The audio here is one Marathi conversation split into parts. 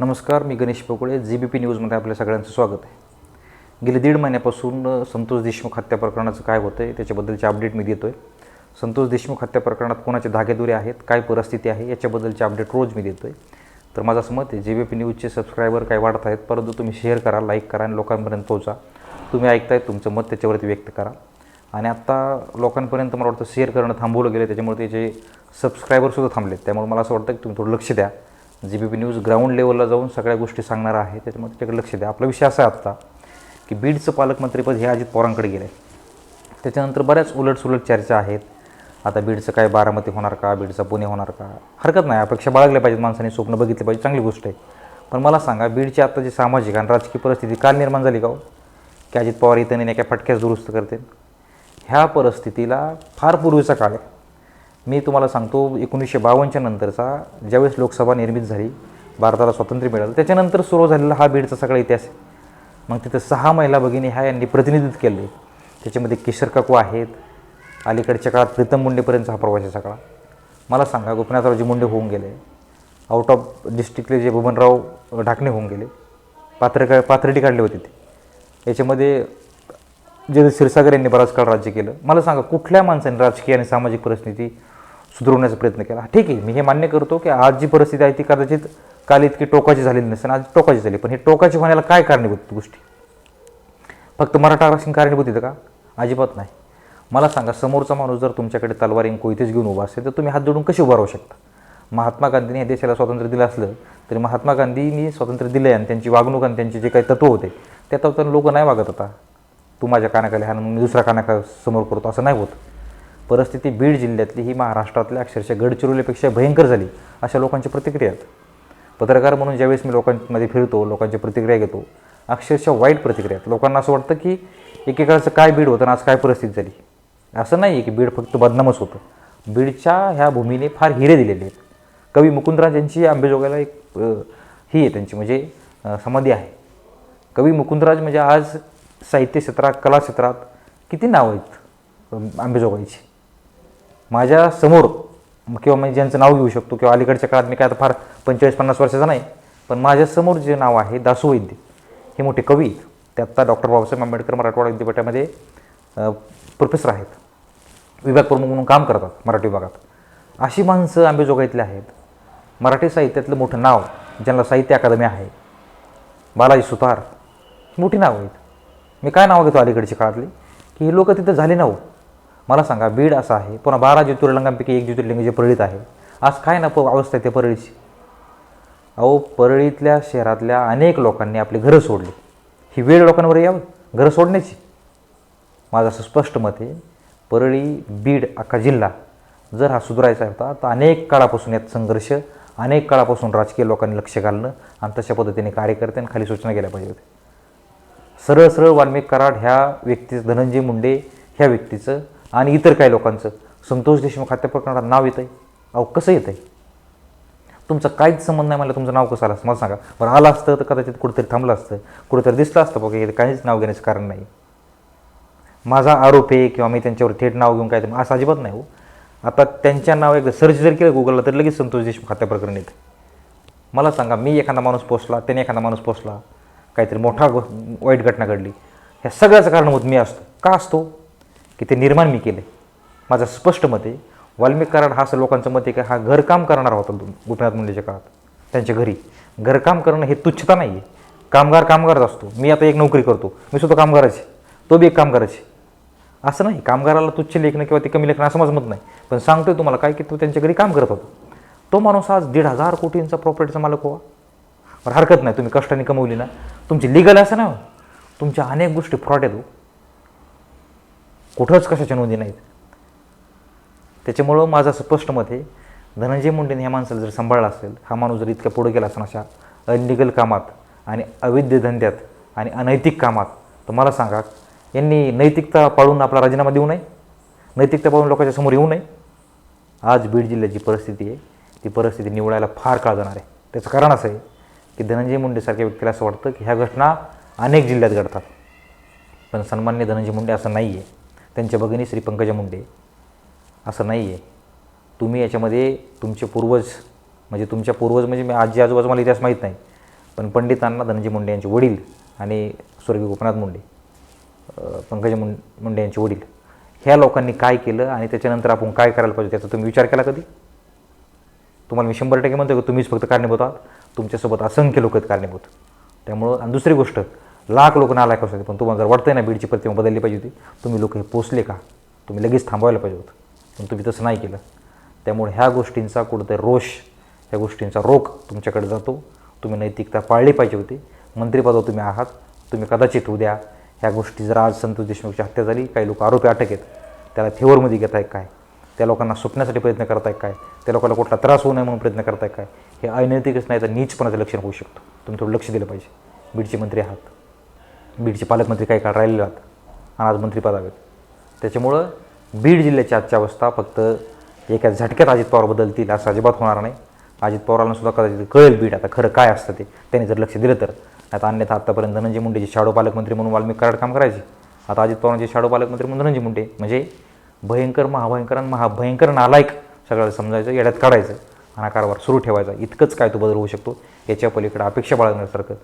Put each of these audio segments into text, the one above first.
नमस्कार मी गणेश पोकळे जी बी पी न्यूजमध्ये आपल्या सगळ्यांचं स्वागत आहे. गेले दीड महिन्यापासून संतोष देशमुख हत्या प्रकरणाचं काय होतं आहे त्याच्याबद्दलचे अपडेट मी देतो आहे संतोष देशमुख हत्या प्रकरणात कोणाचे धागेदोरे आहेत काय परिस्थिती आहे याच्याबद्दलचे अपडेट रोज मी देतो आहे तर माझं असं मत आहे जी बी पी न्यूजचे सबस्क्रायबर काय वाढत आहेत परंतु तुम्ही शेअर करा लाईक करा आणि लोकांपर्यंत पोहोचा. तुम्ही ऐकताय तुमचं मत त्याच्यावरती व्यक्त करा. आणि आत्ता लोकांपर्यंत मला वाटतं शेअर करणं थांबवलं गेलं त्याच्यामुळे त्याचे सबस्क्रायबरसुद्धा थांबलेत त्यामुळे मला असं वाटतं की तुम्ही थोडं लक्ष द्या. G B P news ground लेवलला जाऊन सगळ्या गोष्टी सांगणार आहे. त्याच्यामुळे त्याच्याकडे लक्ष द्या. आपला विषय असा आहे आत्ता की बीडचं पालकमंत्रीपद हे अजित पवारांकडे गेलं आहे त्याच्यानंतर बऱ्याच उलटसुलट चर्चा आहेत. आता बीडचं काय बारामती होणार का? बीडचं पुणे होणार का? हरकत नाही. अपेक्षा बाळगल्या पाहिजेत माणसाने. स्वप्न बघितले पाहिजे चांगली गोष्ट आहे. पण मला सांगा बीडची आत्ताची सामाजिक आणि राजकीय परिस्थिती काल निर्माण झाली का हो? की अजित पवार इथं नाही काय फटक्यास दुरुस्त करतील? ह्या परिस्थितीला फार पूर्वीचा काळ आहे. मी तुम्हाला सांगतो एकोणीसशे बावन्नच्या नंतरचा ज्यावेळेस लोकसभा निर्मित झाली भारताला स्वातंत्र्य मिळालं त्याच्यानंतर सुरू झालेला हा बीडचा सगळा इतिहास आहे. मग तिथं सहा महिला भगिनी ह्या यांनी प्रतिनिधित्व केले त्याच्यामध्ये किशोर काकू आहेत अलीकडच्या काळात प्रीतम मुंडेपर्यंतचा हा प्रवास आहे सगळा. मला सांगा गोपीनाथरावजी मुंडे होऊन गेले आउट ऑफ डिस्ट्रिक्टले जे बबनराव ढाकणे होऊन गेले पात्र का पात्रटी काढले होते ते. याच्यामध्ये जे क्षीरसागर यांनी बराच काळ राज्य केलं. मला सांगा कुठल्या माणसाने राजकीय आणि सामाजिक परिस्थिती सुधारवण्याचा प्रयत्न केला. ठीक आहे मी हे मान्य करतो की आज जी परिस्थिती आहे ती कदाचित काल इतकी टोकाची झालेली नसेल आज टोकाची झाली. पण हे टोकाची होण्याला काय कारणीभूत गोष्टी? फक्त मराठा आरक्षण कारणीभूत येतं का? अजिबात नाही. मला सांगा समोरचा माणूस जर तुमच्याकडे तलवारीन कोयतेच घेऊन उभा असेल तर तुम्ही हात जोडून कशी उभा राहू शकता? महात्मा गांधींनी या देशाला स्वातंत्र्य दिलं असलं तरी महात्मा गांधींनी स्वातंत्र्य दिलं आहे आणि त्यांची वागणूक आणि त्यांचे जे काही तत्व होते त्या तत्वानं लोक नाही वागत आता. तू माझ्या कानाखाली हा मी दुसऱ्या कानाखा समोर करतो असं नाही होत. परिस्थिती बीड जिल्ह्यातली ही महाराष्ट्रातल्या अक्षरशः गडचिरोलीपेक्षा भयंकर झाली अशा लोकांची प्रतिक्रिया आहेत. पत्रकार म्हणून ज्यावेळेस मी लोकांमध्ये फिरतो लोकांची प्रतिक्रिया घेतो अक्षरशः वाईट प्रतिक्रिया आहेत. लोकांना असं वाटतं की एकेकाळचं काय बीड होतं आणि आज काय परिस्थिती झाली? असं नाही आहे की बीड फक्त बदनामच होतं. बीडच्या ह्या भूमीने फार हिरे दिलेले आहेत. कवी मुकुंदराज यांची आंबेजोगाईला एक ही आहे त्यांची म्हणजे समाधी आहे. कवी मुकुंदराज म्हणजे आज साहित्य क्षेत्रात कला क्षेत्रात किती नावं आहेत आंबेजोगाईची? माझ्यासमोर किंवा मी ज्यांचं नाव घेऊ शकतो किंवा अलीकडच्या काळात मी काय आता फार पंचेचाळीस पन्नास वर्षाचा नाही पण माझ्यासमोर जे नाव आहे दासू वैद्य हे मोठे कवी ते आत्ता डॉक्टर बाबासाहेब आंबेडकर मराठवाडा विद्यापीठामध्ये प्रोफेसर आहेत. विभाग प्रमुख म्हणून काम करतात मराठी विभागात. अशी माणसं आंबेजोगाईतली आहेत. मराठी साहित्यातलं मोठं नाव ज्यांना साहित्य अकादमी आहे बालाजी सुतार मोठी नावं आहेत. मी काय नावं घेतो अलीकडच्या काळातली? की हे लोक तिथं झाले नाव. मला सांगा बीड असं आहे पुन्हा बारा ज्योतिर्लिंगांपैकी एक ज्योतिर्लिंग जे परळीत आहे आज काय ना प अवस्था आहे त्या परळीची? अहो परळीतल्या शहरातल्या अनेक लोकांनी आपली घरं सोडली. ही वेळ लोकांवर यावं घरं सोडण्याची. माझं असं स्पष्ट मत आहे परळी बीड अख्खा जिल्हा जर हा सुधारायचा होता तर अनेक काळापासून यात संघर्ष अनेक काळापासून राजकीय लोकांनी लक्ष घालणं आणि तशा पद्धतीने कार्यकर्त्यांनी खाली सूचना केल्या पाहिजे होत्या सरळ सरळ वाल्मिक कराड ह्या व्यक्तीचं धनंजय मुंडे ह्या व्यक्तीचं आणि इतर काही लोकांचं. संतोष देशमुख हत्या प्रकरणात नाव येतं आहे अहो कसं येतं आहे तुमचा काहीच संबंध नाही मला तुमचं नाव कसं आलं असतं? मला सांगा. बरं आलं असतं तर कदाचित कुठेतरी थांबलं असतं. कुठेतरी दिसलं असतं बघा हे काहीच नाव घेण्याचं कारण नाही. माझा आरोप आहे किंवा मी त्यांच्यावर थेट नाव घेऊन काय असं अजिबात नाही हो. आता त्यांच्या नाव एकदा सर्च जर केलं गुगलला तर लगेच संतोष देशमुख हत्या प्रकरण येतं मला सांगा मी एखादा माणूस पोचला त्याने एखादा माणूस पोचला काहीतरी मोठा वाईट घटना घडली. ह्या सगळ्याचं कारण होत मी असतो. का असतो? की ते निर्माण मी केले. माझं स्पष्ट मत आहे वाल्मिक कराड हा असं लोकांचं मत आहे की हा घरकाम करणारा होता गोपीनाथ मुंडेच्या काळात त्यांच्या घरी. घरकाम करणं हे तुच्छता नाही आहे. कामगार कामगारच असतो. मी आता एक नोकरी करतो. मी सुद्धा कामगाराची तो बी एक कामगाराची असं नाही. कामगाराला तुच्छ लेखणं किंवा ते कमी लेखणं असं माझं मत नाही. पण सांगतोय तुम्हाला काय की तो त्यांच्या घरी काम करत होता. तो माणूस आज दीड हजार कोटींचा प्रॉपर्टीचा मालक व्हा पण हरकत नाही. तुम्ही कष्टाने कमवली ना. तुमची लिगल असं ना हो. तुमच्या अनेक गोष्टी फ्रॉड आहेत हो. कुठंच कशाच्या नोंदी नाहीत. त्याच्यामुळं माझं स्पष्ट मत आहे धनंजय मुंडेने ह्या माणसाला जर सांभाळला असेल हा माणूस जर इतक्या पुढे गेला असेल अशा अनलिगल कामात आणि अवैध धंद्यात आणि अनैतिक कामात तर मला सांगा यांनी नैतिकता पाळून आपला राजीनामा देऊ नये? नैतिकता पाळून लोकांच्या समोर येऊ नये? आज बीड जिल्ह्याची परिस्थिती आहे ती परिस्थिती निवडायला फार काळ जाणार आहे. त्याचं कारण असं आहे की धनंजय मुंडेसारख्या व्यक्तीला असं वाटतं की ह्या घटना अनेक जिल्ह्यात घडतात. पण सन्मान्य धनंजय मुंडे असं नाही आहे त्यांच्या भगिनी श्री पंकजा मुंडे. असं नाही आहे तुम्ही याच्यामध्ये तुमचे पूर्वज म्हणजे तुमच्या पूर्वज म्हणजे मी आजी आजोबाचा मला इतिहास माहीत नाही पण पंडितांना धनंजय मुंडे यांचे वडील आणि स्वर्गीय गोपनाथ मुंडे पंकजा मुं मुंडे यांचे वडील. ह्या लोकांनी काय केलं आणि त्याच्यानंतर आपण काय करायला पाहिजे त्याचा तुम्ही विचार केला कधी? तुम्हाला मी शंभर टक्के म्हणतो की तुम्हीच फक्त कारणीभूत आहात. तुमच्यासोबत असंख्य लोक आहेत कारणीभूत. त्यामुळं आणि दुसरी गोष्ट लाख लोक नालायक असतात पण तुम्हाला जर वाटतंय ना बीडची प्रतिमा बदलली पाहिजे होती तुम्ही लोक हे पोचले का? तुम्ही लगेच थांबवायला पाहिजे होतं. पण तुम्ही तसं नाही केलं. त्यामुळे ह्या गोष्टींचा कुठंतरी रोष ह्या गोष्टींचा रोख तुमच्याकडे जातो. तुम्ही नैतिकता पाळली पाहिजे होती. मंत्रिपदावर तुम्ही आहात. तुम्ही कदाचित उद्या ह्या गोष्टी जर आज संतोष देशमुखची हत्या झाली काही लोक आरोपी अटक आहेत. त्याला थेवरमध्ये घेत आहे काय? त्या लोकांना सुटण्यासाठी प्रयत्न करताय काय? त्या लोकांना कुठला त्रास होऊ नये म्हणून प्रयत्न करताय काय? हे अनैतिकच नाही तर नीचपणाचं लक्षण होऊ शकतो. तुम्ही थोडं लक्ष दिलं पाहिजे. बीडचे मंत्री आहात. बीडचे पालकमंत्री काही काळ राहिलेले आहात आणि आज मंत्रीपद त्याच्यामुळं बीड जिल्ह्याची आजची अवस्था फक्त एका झटक्यात अजित पवार बदलतील असं अजिबात होणार नाही. अजित पवारांना सुद्धा कदाचित कळेल बीड आता खरं काय असतं ते. त्यांनी जर लक्ष दिलं तर. आता अन्यथा आत्तापर्यंत धनंजय मुंडेचे शाडो पालकमंत्री म्हणून वाल्मिक कराड काम करायचे. आता अजित पवारांचे शाडो पालकमंत्री म्हणून धनंजय मुंडे. म्हणजे भयंकर महाभयंकर आणि महाभयंकर नालायक सगळ्याला समजायचं येड्यात काढायचं आणि हा कारभार सुरू ठेवायचा. इतकंच काय तो बदल होऊ शकतो याच्या पलीकडे अपेक्षा बाळगण्यासारखं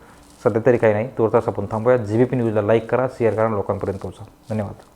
सध्या तरी काही नाही. तुर्तास आपण थांबूया जी बी पी न्यूजला लाईक करा शेअर करा लोकांपर्यंत पोहोचा. धन्यवाद.